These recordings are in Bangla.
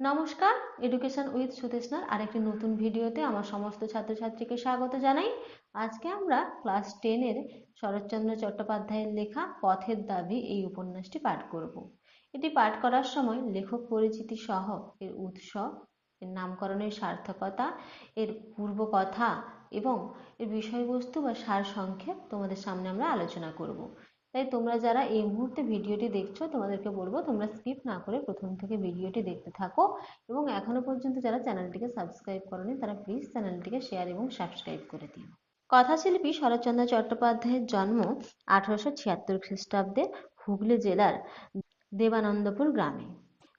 নমস্কার এডুকেশন উইথ সুদেশনার আরেকটি নতুন ভিডিওতে আমার সমস্ত ছাত্রছাত্রীকে স্বাগত জানাই। আজকে আমরা ক্লাস টেনের শরৎচন্দ্র চট্টোপাধ্যায়ের লেখা পথের দাবি এই উপন্যাসটি পাঠ করব। এটি পাঠ করার সময় লেখক পরিচিতি সহ এর উৎস, এর নামকরণের সার্থকতা, এর পূর্ব কথা এবং এর বিষয়বস্তু বা সার সংক্ষেপ তোমাদের সামনে আমরা আলোচনা করব। তাই তোমরা যারা এই মুহূর্তে ভিডিওটি দেখছ, তোমাদেরকে বলব তোমরা স্কিপ না করে প্রথম থেকে ভিডিওটি দেখতে থাকো। এবং এখনও পর্যন্ত যারা চ্যানেলটিকে সাবস্ক্রাইব করনি, তারা প্লিজ চ্যানেলটিকে শেয়ার এবং সাবস্ক্রাইব করে দিও। কথাশিল্পী শরৎচন্দ্র চট্টোপাধ্যায়ের জন্ম আঠারোশো ছিয়াত্তর খ্রিস্টাব্দে হুগলি জেলার দেবানন্দপুর গ্রামে।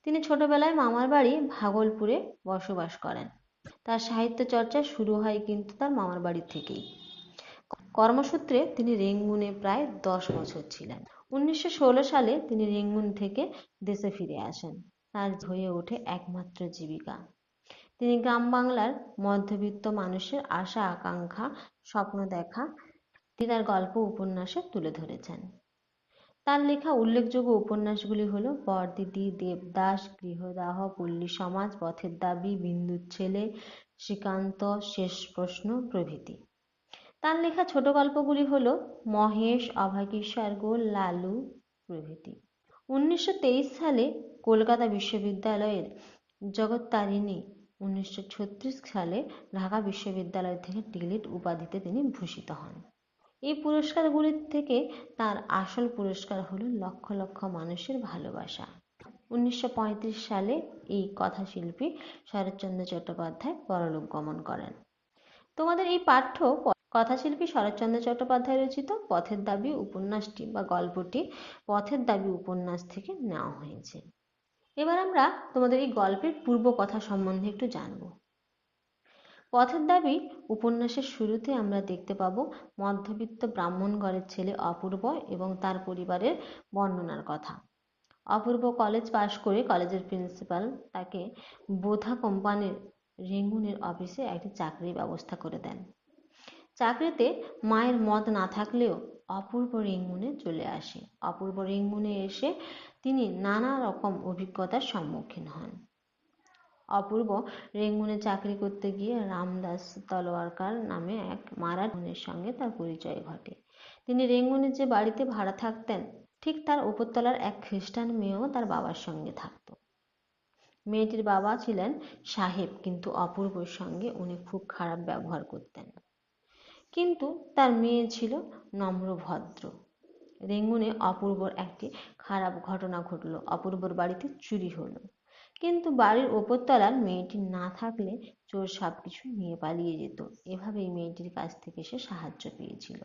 তিনি ছোটবেলায় মামার বাড়ি ভাগলপুরে বসবাস করেন। তার সাহিত্য চর্চা শুরু হয় কিন্তু তার মামার বাড়ি থেকেই। কর্মসূত্রে তিনি রেঙ্গুনে প্রায় দশ বছর ছিলেন। উনিশশো ষোলো সালে তিনি রেঙ্গুন থেকে দেশে ফিরে আসেন। তার হয়ে ওঠে একমাত্র জীবিকা। তিনি গ্রাম বাংলার মধ্যবিত্ত মানুষের আশা, আকাঙ্ক্ষা, স্বপ্ন দেখা তিনি তার গল্প, উপন্যাসে তুলে ধরেছেন। তার লেখা উল্লেখযোগ্য উপন্যাসগুলি হল বরদিদি, দেবদাস, গৃহদাহ, পল্লী সমাজ, পথের দাবি, বিন্দুর ছেলে, শ্রীকান্ত শেষ প্রশ্ন প্রভৃতি। তার লেখা ছোট গল্পগুলি হল মহেশ অভাগীশ্বর গোল, লালু প্রভৃতি। উনিশশো তেইশ সালে কলকাতা বিশ্ববিদ্যালয়ের জগত্তারিণী উনিশশো সালে ঢাকা বিশ্ববিদ্যালয় থেকে ডিলিট উপাধিতে তিনি ভূষিত হন। এই পুরস্কারগুলির থেকে তার আসল পুরস্কার হলো লক্ষ লক্ষ মানুষের ভালোবাসা। উনিশশো পঁয়ত্রিশ সালে এই কথাশিল্পী শরৎচন্দ্র চট্টোপাধ্যায় পরলোক গমন করেন। তোমাদের এই পাঠ্য কথাশিল্পী শরৎচন্দ্র চট্টোপাধ্যায় রচিত পথের দাবি উপন্যাসটি বা গল্পটি পথের দাবি উপন্যাস থেকে নেওয়া হয়েছে। এবার আমরা তোমাদের এই গল্পের পূর্ব কথা সম্বন্ধে একটু জানব। পথের দাবি উপন্যাসের শুরুতে আমরা দেখতে পাব মধ্যবিত্ত ব্রাহ্মণ ঘরের ছেলে অপূর্ব এবং তার পরিবারের বর্ণনার কথা। অপূর্ব কলেজ পাশ করে কলেজের প্রিন্সিপাল তাকে বোধা কোম্পানির রেঙ্গুনের অফিসে একটি চাকরির ব্যবস্থা করে দেন। চাকরিতে মায়ের মত না থাকলেও অপূর্ব রেঙ্গুনে চলে আসে। অপূর্ব রেঙ্গুনে এসে তিনি নানা রকম অভিজ্ঞতার সম্মুখীন হন। অপূর্ব রেঙ্গুনে চাকরি করতে গিয়ে রামদাস তলোয়ারকার নামে এক মারাঠের সঙ্গে তার পরিচয় ঘটে। তিনি রেঙ্গুনের যে বাড়িতে ভাড়া থাকতেন, ঠিক তার উপরতলার এক খ্রিস্টান মেয়েও তার বাবার সঙ্গে থাকত। মেয়েটির বাবা ছিলেন সাহেব, কিন্তু অপূর্বর সঙ্গে উনি খুব খারাপ ব্যবহার করতেন। কিন্তু তার মেয়ে ছিল নম্র ভদ্র রেঙ্গুনে অপূর্বর একটি খারাপ ঘটনা ঘটল। অপূর্বর বাড়িতে চুরি হলো। কিন্তু বাড়ির ওপরতলার মেয়েটি না থাকলে চোর সব কিছু নিয়ে পালিয়ে যেত। এভাবেই মেয়েটির কাছ থেকে সে সাহায্য পেয়েছিল।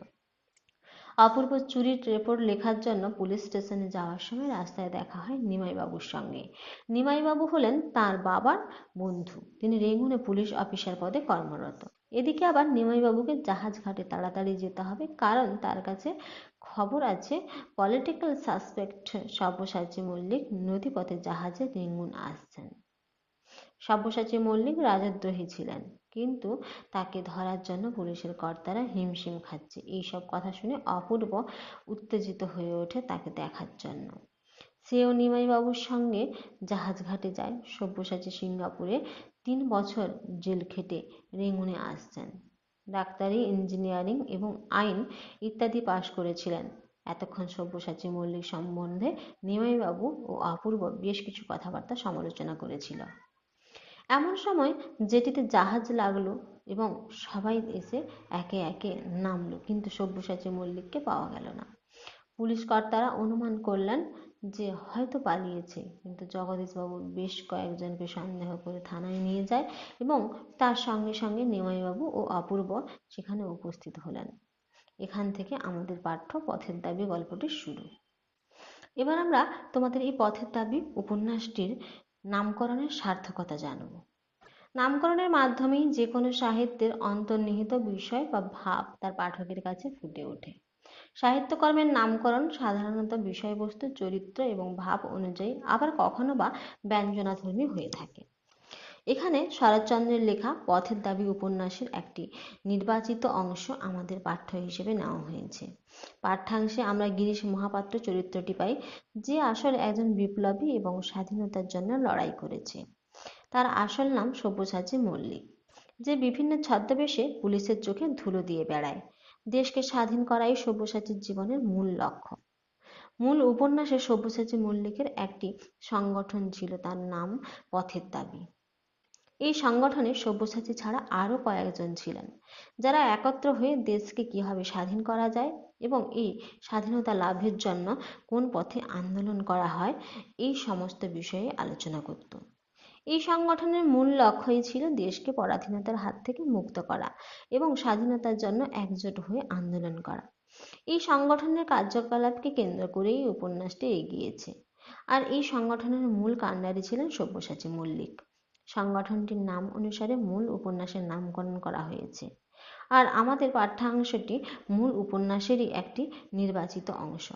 অপূর্ব চুরির রেপোর্ট লেখার জন্য পুলিশ স্টেশনে যাওয়ার সময় রাস্তায় দেখা হয় নিমাইবাবুর সঙ্গে। নিমাইবাবু হলেন তার বাবার বন্ধু। তিনি রেঙ্গুনে পুলিশ অফিসার পদে কর্মরত। এদিকে আবার নিমাইবাবুকে জাহাজ ঘাটে তাড়াতাড়ি যেতে হবে, কারণ তার কাছে খবর আছে পলিটিক্যাল সাসপেক্ট সব্যসাচী মল্লিক নদীপথে জাহাজে রেঙ্গুন আসছেন। সব্যসাচী মল্লিক রাজদ্রোহী ছিলেন, কিন্তু তাকে ধরার জন্য পুলিশের কর্তারা হিমশিম খাচ্ছে। এইসব কথা শুনে অপূর্ব উত্তেজিত হয়ে ওঠে তাকে দেখার জন্য। সেও নিমাইবাবুর সঙ্গে জাহাজ ঘাটে যায়। সব্যসাচী সিঙ্গাপুরে তিন বছর জেল খেটে রেঙ্গুনে আসছেন। ডাক্তারি, ইঞ্জিনিয়ারিং এবং আইন ইত্যাদি পাশ করেছিলেন। এতক্ষণ সব্যসাচী মল্লিক সম্বন্ধে নিমাইবাবু ও অপূর্ব বেশ কিছু কথাবার্তা সমালোচনা করেছিল। এমন সময় যেটিতে জাহাজ লাগল এবং সবাই এসে একে একে নামলো, কিন্তু সব্যসাচী মল্লিককে পাওয়া গেল না। পুলিশ কর্তারা অনুমান করলেন যে হয়তো পালিয়েছে, কিন্তু জগদীশবাবু বেশ কয়েকজনকে সন্দেহ করে থানায় নিয়ে যায় এবং তার সঙ্গে সঙ্গে নিমাইবাবু ও অপূর্ব সেখানে উপস্থিত হলেন। এখান থেকে আমাদের পাঠ্য পথের দাবি গল্পটি শুরু। এবার আমরা তোমাদের এই পথের দাবি উপন্যাসটির নামকরণের সার্থকতা জানব। নামকরণের মাধ্যমেই যে কোনো সাহিত্যের অন্তর্নিহিত বিষয় বা ভাব তার পাঠকের কাছে ফুটে ওঠে। সাহিত্যকর্মের নামকরণ সাধারণত বিষয়বস্তু, চরিত্র এবং ভাব অনুযায়ী, আবার কখনো বা ব্যঞ্জনাধর্মী হয়ে থাকে। এখানে শরৎচন্দ্রের লেখা পথের দাবি উপন্যাসের একটি নির্বাচিত অংশ আমাদের পাঠ্য হিসেবে নেওয়া হয়েছে। পাঠ্যাংশে আমরা গিরিশ মহাপাত্র চরিত্রটি পাই, যে আসলে একজন বিপ্লবী এবং স্বাধীনতার জন্য লড়াই করেছে। তার আসল নাম সব্যসাচী মল্লিক, যে বিভিন্ন ছদ্মবেশে পুলিশের চোখে ধুলো দিয়ে বেড়ায়। দেশকে স্বাধীন করাই সব্যসাচীর জীবনের মূল লক্ষ্য। মূল উপন্যাসে সব্যসাচী মল্লিকের একটি সংগঠন ছিল, তার নাম পথের দাবি। এই সংগঠনে সব্যসাচী ছাড়া আরও কয়েকজন ছিলেন, যারা একত্র হয়ে দেশকে কীভাবে স্বাধীন করা যায় এবং এই স্বাধীনতা লাভের জন্য কোন পথে আন্দোলন করা হয়, এই সমস্ত বিষয়ে আলোচনা করত। এই সংগঠনের মূল লক্ষ্যই ছিল দেশকে পরাধীনতার হাত থেকে মুক্ত করা এবং স্বাধীনতার জন্য একজোট হয়ে আন্দোলন করা। এই সংগঠনের কার্যকলাপকে কেন্দ্র করেই উপন্যাসটি এগিয়েছে। আর এই সংগঠনের মূল কাণ্ডারি ছিলেন সব্যসাচী মল্লিক। সংগঠনটির নাম অনুসারে মূল উপন্যাসের নামকরণ করা হয়েছে। আর আমাদের পাঠ্যাংশটি মূল উপন্যাসেরই একটি নির্বাচিত অংশ।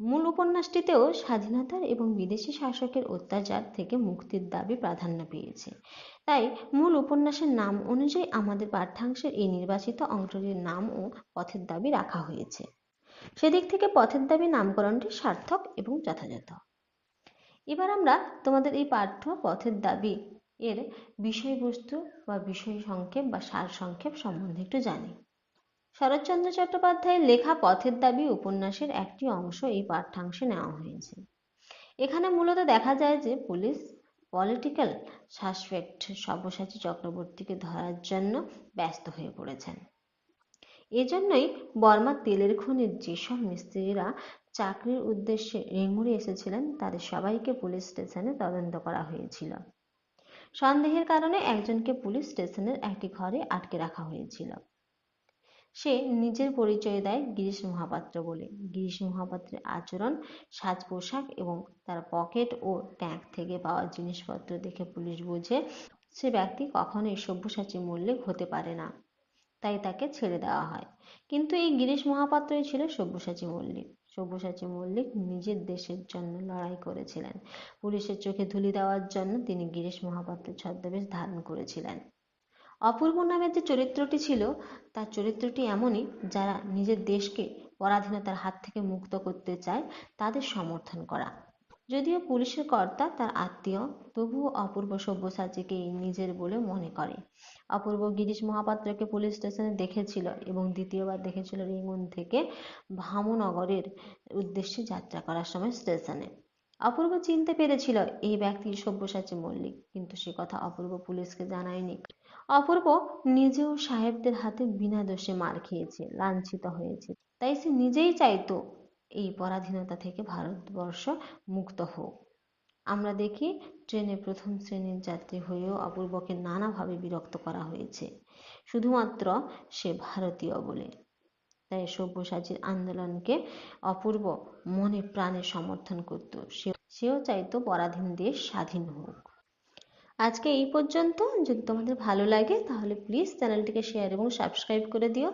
মূল উপন্যাসটিতেও স্বাধীনতার এবং বিদেশি শাসকের অত্যাচার থেকে মুক্তির দাবি প্রাধান্য পেয়েছে। তাই মূল উপন্যাসের নাম অনুযায়ী আমাদের পাঠ্যাংশের এই নির্বাচিত অংশটির নাম ও পথের দাবি রাখা হয়েছে। সেদিক থেকে পথের দাবি নামকরণটি সার্থক এবং যথাযথ। এবার আমরা তোমাদের এই পাঠ্য পথের দাবি এর বিষয়বস্তু বা বিষয় সংক্ষেপ বা সার সংক্ষেপ সম্বন্ধে একটু জানি। শরৎচন্দ্র চট্টোপাধ্যায়ের লেখা পথের দাবি উপন্যাসের একটি অংশ এই পাঠ্যাংশে নেওয়া হয়েছে। এখানে মূলত দেখা যায় যে পুলিশ, পলিটিক্যাল সাসপেক্ট সব্যসাচী চক্রবর্তীকে ধরার জন্য ব্যস্ত হয়ে পড়েছেন। এজন্যই বর্মা তেলের খনির যেসব মিস্ত্রিরা চাকরির উদ্দেশ্যে রেঙ্গুড়ে এসেছিলেন, তাদের সবাইকে পুলিশ স্টেশনে তদন্ত করা হয়েছিল। সন্দেহের কারণে একজনকে পুলিশ স্টেশনের একটি ঘরে আটকে রাখা হয়েছিল। সে নিজের পরিচয় দেয় গিরিশ মহাপাত্র বলে। গিরিশ মহাপাত্রের আচরণ, সাজ পোশাক এবং তার পকেট ও ট্যাঙ্ক থেকে পাওয়া জিনিসপত্র দেখে পুলিশ বোঝে সে ব্যক্তি কখনোই সব্যসাচী মল্লিক হতে পারে না। তাই তাকে ছেড়ে দেওয়া হয়। কিন্তু এই গিরিশ মহাপাত্রই ছিল সব্যসাচী মল্লিক। সব্যসাচী মল্লিক নিজের দেশের জন্য লড়াই করেছিলেন। পুলিশের চোখে ধুলি দেওয়ার জন্য তিনি গিরিশ মহাপাত্রের ছদ্মবেশ ধারণ করেছিলেন। অপূর্ব নামের যে চরিত্রটি ছিল, তার চরিত্রটি এমনই যারা নিজের দেশকে পরাধীনতার হাত থেকে মুক্ত করতে চায়, তাদের সমর্থন করা। যদিও পুলিশের কর্তা তার আত্মীয়, তবুও অপূর্ব সব্যসাচীকে নিজের বলে মনে করে। অপূর্ব গিরিশ মহাপাত্রকে পুলিশ স্টেশনে দেখেছিল এবং দ্বিতীয়বার দেখেছিল রেঙ্গুন থেকে ভামনগরের উদ্দেশ্যে যাত্রা করার সময় স্টেশনে। অপূর্ব চিনতে পেরেছিল এই ব্যক্তি সব্যসাচী মল্লিক, কিন্তু সে কথা অপূর্ব পুলিশকে জানায়নি। অপূর্ব নিজেও সাহেবদের হাতে বিনা দোষে মার খেয়েছে, লাঞ্ছিত হয়েছে। তাই সে নিজেই চাইতো এই পরাধীনতা থেকে ভারতবর্ষ মুক্ত হোক। আমরা দেখি ট্রেনে প্রথম শ্রেণির যাত্রী হয়েও অপূর্বকে নানাভাবে বিরক্ত করা হয়েছে। শুধুমাত্র সে ভারতীয় বলে। তাই সব্যসাচীর আন্দোলনকে অপূর্ব মনে প্রাণে সমর্থন করত। সেও চাইতো পরাধীন দেশ স্বাধীন হোক। আজকে এই পর্যন্ত। যদি তোমাদের ভালো লাগে তাহলে প্লিজ চ্যানেলটিকে শেয়ার এবং সাবস্ক্রাইব করে দিও।